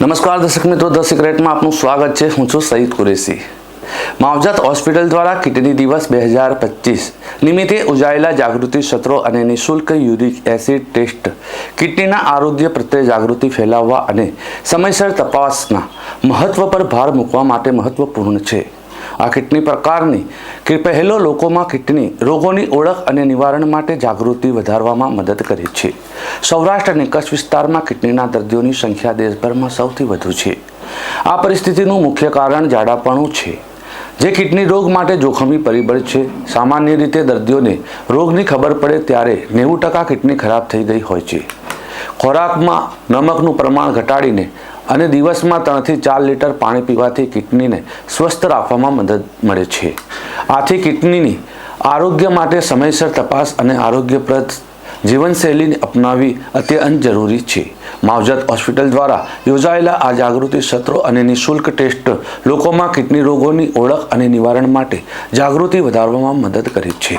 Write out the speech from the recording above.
નમસ્કાર દર્શક મિત્રો, ધ સિક્રેટમાં આપનું સ્વાગત છે. હું છું સઈદ કુરેશી. માવજત હોસ્પિટલ દ્વારા કિડની દિવસ બે હજાર પચીસ નિમિત્તે ઉજાયેલા જાગૃતિ સત્રો અને નિઃશુલ્ક યુરિક એસિડ ટેસ્ટ, કિડનીના આરોગ્ય પ્રત્યે જાગૃતિ ફેલાવવા અને સમયસર તપાસના મહત્વ પર ભાર મૂકવા માટે મહત્વપૂર્ણ છે. આ કિડની પ્રકારની કે પહેલો લોકોમાં કિડની રોગોની ઓળખ અને નિવારણ માટે જાગૃતિ વધારવામાં મદદ કરે છે. સૌરાષ્ટ્ર અને કચ્છ વિસ્તારમાં કિડનીના દર્દીઓની સંખ્યા દેશભરમાં સૌથી વધુ છે. આ પરિસ્થિતિનું મુખ્ય કારણ જાડાપણું છે. જે કિડની રોગ માટે જોખમી પરિબળ છે, સામાન્ય રીતે દર્દીઓને રોગની ખબર પડે ત્યારે નેવું ટકા કિડની ખરાબ થઈ ગઈ હોય છે. ખોરાકમાં નમકનું પ્રમાણ ઘટાડીને અને દિવસમાં ત્રણથી ચાર લીટર પાણી પીવાથી કિડનીને સ્વસ્થ રાખવામાં મદદ મળે છે. આથી કિડનીની આરોગ્ય માટે સમયસર તપાસ અને આરોગ્યપ્રદ જીવનશૈલીને અપનાવવી અત્યંત જરૂરી છે. માવજત હોસ્પિટલ દ્વારા યોજાયેલા આ જાગૃતિ સત્રો અને નિઃશુલ્ક ટેસ્ટ લોકોમાં કિડની રોગોની ઓળખ અને નિવારણ માટે જાગૃતિ વધારવામાં મદદ કરી છે.